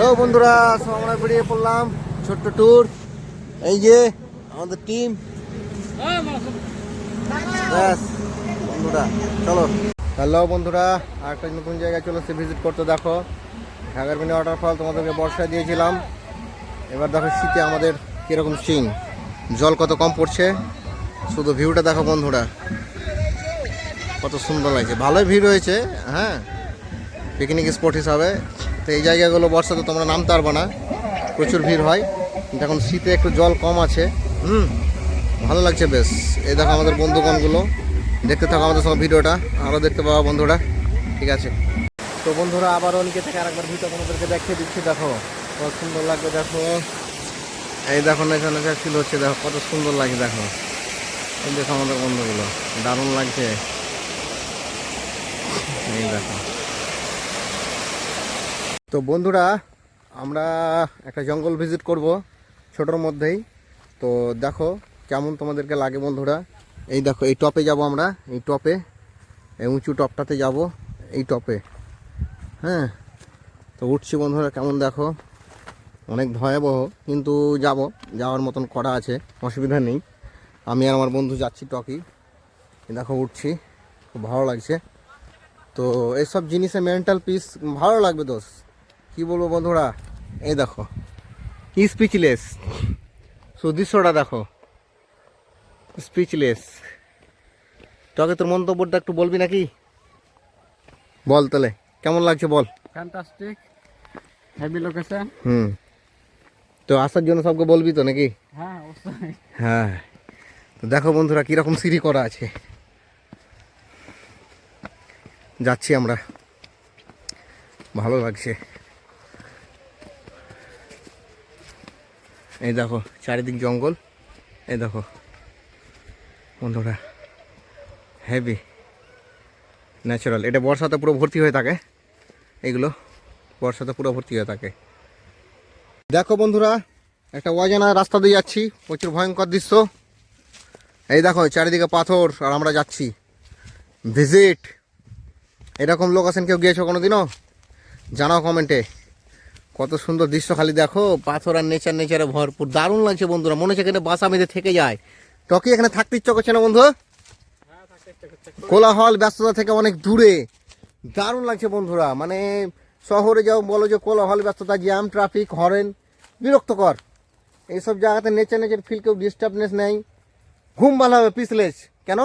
Hello বন্ধুরা সব আমরা বেরিয়ে পড়লাম ছোট্ট ট্যুর এই যে আমাদের টিম ব্যাস, বন্ধুরা, চলো। হ্যালো বন্ধুরা আর একটা নতুন জায়গায় চলে এসে ভিজিট করতে দেখো। ঘাগরবিনি ওয়াটারফল তোমাদেরকে বর্ষায় দিয়েছিলাম। এবার দেখো শীতে আমাদের কীরকম সিন জল কত কম পড়ছে। শুধু ভিউটা দেখো বন্ধুরা। কত সুন্দর লাগছে। ভালোই ভিড় হয়েছে হ্যাঁ। পিকনিক স্পট হিসাবে। তো এই জায়গাগুলো বর্ষাতে তোমরা নামতে পারব না। প্রচুর ভিড় হয়। কিন্তু এখন শীতে একটু জল কম আছে। হুম, ভালো লাগছে বেশ। এই দেখো আমাদের বন্ধুগণগুলো। দেখতে থাকো আমাদের সঙ্গে ভিডিওটা। আরও দেখতে পাবো বন্ধুরা। ঠিক আছে। তো বন্ধুরা আবার অনেকে থেকে আরেকবার ভিডিও তোমাদেরকে দেখিয়ে দিচ্ছি। দেখো, কত সুন্দর লাগবে দেখো। এই দেখো নেচা নেচা ফিল হচ্ছে, দেখো, কত সুন্দর লাগে দেখো। এই দেখো আমাদের বন্ধুগুলো। দারুণ লাগছে। এই দেখো। তো বন্ধুরা, আমরা একটা জঙ্গল ভিজিট করব ছোটোর মধ্যেই। তো দেখো কেমন তোমাদেরকে লাগে বন্ধুরা। এই দেখো, এই টপে যাব আমরা, এই টপে, এই উঁচু টপটাতে যাব, এই টপে। হ্যাঁ তো উঠছি বন্ধুরা, কেমন দেখো। অনেক ভয়াবহ, কিন্তু যাব, যাওয়ার মতন করা আছে, অসুবিধা নেই। আমি আর আমার বন্ধু যাচ্ছি টকি দেখো, উঠছি, খুব ভালো লাগছে। তো এইসব জিনিসে মেন্টাল পিস ভালো লাগবে দোষ কি বলব বন্ধুরা? এই দেখো কি স্পিচলেস সুদৃশ্যটা দেখো। স্পিচলেস তোকে তোর মন্তব্যটা একটু বলবি নাকি? বল তাহলে কেমন লাগছে বল? ফ্যান্টাস্টিক হেভি লোকেশন হুম। তো আসার জন্য সবকে বলবি তো নাকি? হ্যাঁ অবশ্যই। হ্যাঁ। তো দেখো বন্ধুরা কীরকম সিঁড়ি করা আছে। যাচ্ছি আমরা। ভালো লাগছে। এই দেখো, চারিদিক জঙ্গল। এই দেখো, বন্ধুরা হেভি ন্যাচারাল এটা বর্ষাতে পুরো ভর্তি হয়ে থাকে, এগুলো বর্ষাতে পুরো ভর্তি হয়ে থাকে। দেখো বন্ধুরা, একটা অজানা রাস্তা দিয়ে যাচ্ছি, প্রচুর ভয়ঙ্কর দৃশ্য। এই দেখো, চারিদিকে পাথর, আর আমরা যাচ্ছি। ভিজিট এরকম লোকেশন কেউ গিয়েছো কোনো দিনও জানাও কমেন্টে কত সুন্দর দৃশ্য খালি দেখো, পাথর আর নেচার নেচারে ভরপুর। দারুণ লাগছে বন্ধুরা, মনে হচ্ছে এখানে বাসা বেঁধে থেকে যায়। টকি, এখানে থাকতে ইচ্ছা করছে না বন্ধু? কোলাহল, ব্যস্ততা থেকে অনেক দূরে। দারুণ লাগছে বন্ধুরা মানে শহরে যাও, বলো যে কোলাহল, ব্যস্ততা জ্যাম ট্রাফিক হরেন বিরক্তকর। এইসব জায়গাতে নেচার নেচার ফিল কেউ ডিস্টার্বনেস নেই। ঘুম ভালো হবে পিসলেস কেন?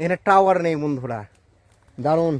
এখানে টাওয়ার নেই বন্ধুরা। দারুণ।